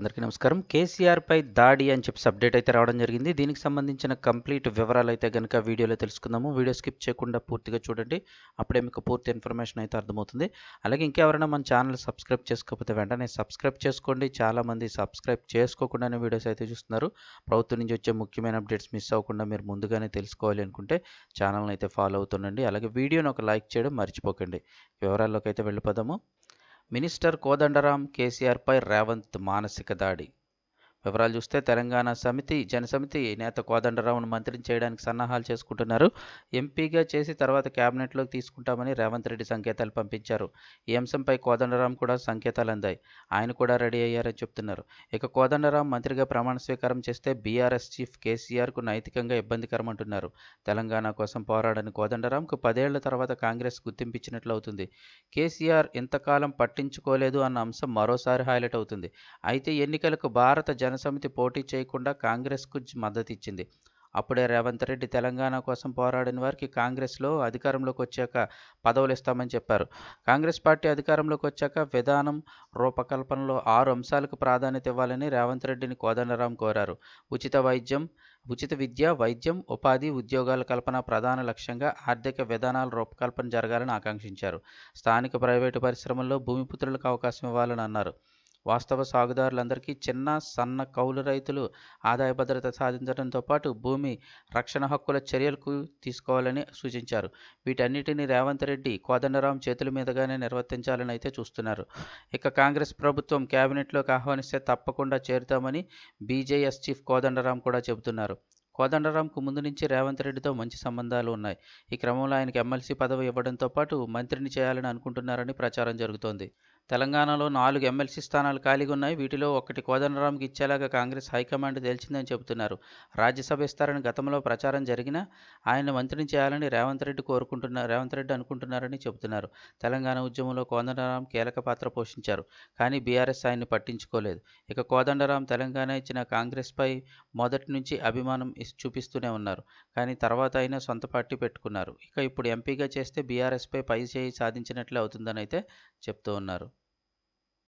అందరికీ నమస్కారం. కేసీఆర్పై దాడి అని చెప్పి అప్డేట్ అయితే రావడం జరిగింది. దీనికి సంబంధించిన కంప్లీట్ వివరాలు అయితే కనుక వీడియోలో తెలుసుకుందాము. వీడియో స్కిప్ చేయకుండా పూర్తిగా చూడండి. అప్పుడే మీకు పూర్తి ఇన్ఫర్మేషన్ అయితే అర్థమవుతుంది. అలాగే ఇంకెవరైనా మన ఛానల్ సబ్స్క్రైబ్ చేసుకోకపోతే వెంటనే సబ్స్క్రైబ్ చేసుకోండి. చాలామంది సబ్స్క్రైబ్ చేసుకోకుండానే వీడియోస్ అయితే చూస్తున్నారు. ప్రభుత్వం నుంచి వచ్చే ముఖ్యమైన అప్డేట్స్ మిస్ అవ్వకుండా మీరు ముందుగానే తెలుసుకోవాలి అనుకుంటే ఛానల్ని అయితే ఫాలో అవుతుండండి. అలాగే వీడియోని ఒక లైక్ చేయడం మర్చిపోకండి. వివరాల్లోకి అయితే వెళ్ళిపోదాము. మినిస్టర్ కోదండరాం కేసీఆర్పై రేవంత్ మానసిక దాడి. వివరాలు చూస్తే తెలంగాణ సమితి జనసమితి నేత కోదండరావును మంత్రిని చేయడానికి సన్నాహాలు చేసుకుంటున్నారు. ఎంపీగా చేసి తర్వాత కేబినెట్లోకి తీసుకుంటామని రేవంత్ రెడ్డి సంకేతాలు పంపించారు. ఈ అంశంపై కోదండరాం కూడా సంకేతాలు అందాయి. ఆయన కూడా రెడీ అయ్యారని చెప్తున్నారు. ఇక కోదండరాం మంత్రిగా ప్రమాణ స్వీకారం చేస్తే బీఆర్ఎస్ చీఫ్ కేసీఆర్కు నైతికంగా ఇబ్బందికరం అంటున్నారు తెలంగాణ కోసం పోరాడని కోదండరాంకు పదేళ్ళ తర్వాత కాంగ్రెస్ గుర్తింపించినట్లు అవుతుంది. కేసీఆర్ ఇంతకాలం పట్టించుకోలేదు అన్న అంశం మరోసారి హైలైట్ అవుతుంది. అయితే ఎన్నికలకు భారత జనసమితి పోటీ చేయకుండా కాంగ్రెస్కు మద్దతు ఇచ్చింది అప్పుడే రేవంత్ రెడ్డి తెలంగాణ కోసం పోరాడిన వారికి కాంగ్రెస్లో అధికారంలోకి వచ్చాక పదవులు ఇస్తామని చెప్పారు. కాంగ్రెస్ పార్టీ అధికారంలోకి వచ్చాక విధానం రూపకల్పనలో ఆరు అంశాలకు ప్రాధాన్యత ఇవ్వాలని రేవంత్ రెడ్డిని కోదండరాం కోరారు. ఉచిత వైద్యం ఉచిత విద్య వైద్యం ఉపాధి ఉద్యోగాల కల్పన ప్రధాన లక్ష్యంగా ఆర్థిక విధానాల రూపకల్పన జరగాలని ఆకాంక్షించారు. స్థానిక ప్రైవేటు పరిశ్రమల్లో భూమిపుత్రులకు అవకాశం ఇవ్వాలని అన్నారు. వాస్తవ సాగుదారులందరికీ చిన్న సన్న కౌలు రైతులు ఆదాయ భద్రత సాధించడంతో పాటు భూమి రక్షణ హక్కుల చర్యలకు తీసుకోవాలని సూచించారు. వీటన్నిటిని రేవంత్ రెడ్డి కోదండరాం చేతుల మీదుగానే నిర్వర్తించాలని అయితే చూస్తున్నారు. ఇక కాంగ్రెస్ ప్రభుత్వం కేబినెట్లోకి ఆహ్వానిస్తే తప్పకుండా చేరుతామని బీజేఎస్ చీఫ్ కోదండరాం కూడా చెబుతున్నారు. కోదండరాంకు ముందు నుంచి రేవంత్ రెడ్డితో మంచి సంబంధాలు ఉన్నాయి. ఈ క్రమంలో ఆయనకు ఎమ్మెల్సీ పదవి ఇవ్వడంతో పాటు మంత్రిని చేయాలని అనుకుంటున్నారని ప్రచారం జరుగుతోంది. తెలంగాణలో నాలుగు ఎమ్మెల్సీ స్థానాలు ఖాళీగా ఉన్నాయి. వీటిలో ఒకటి కోదండరాంకి ఇచ్చేలాగా కాంగ్రెస్ హైకమాండ్ తేల్చిందని చెబుతున్నారు. రాజ్యసభ ఇస్తారని గతంలో ప్రచారం జరిగినా ఆయన మంత్రిని చేయాలని రేవంత్ రెడ్డి కోరుకుంటున్నారు రేవంత్ రెడ్డి అనుకుంటున్నారని చెబుతున్నారు. తెలంగాణ ఉద్యమంలో కోదండరాం కీలక పాత్ర పోషించారు. కానీ బీఆర్ఎస్ ఆయన్ని పట్టించుకోలేదు. ఇక కోదండరాం తెలంగాణ ఇచ్చిన కాంగ్రెస్పై మొదటి నుంచి అభిమానం చూపిస్తూనే ఉన్నారు. కానీ తర్వాత అయినా సొంత పార్టీ పెట్టుకున్నారు. ఇక ఇప్పుడు ఎంపీగా చేస్తే బీఆర్ఎస్పై పై చేయి సాధించినట్లే అవుతుందని అయితే చెప్తూ ఉన్నారు.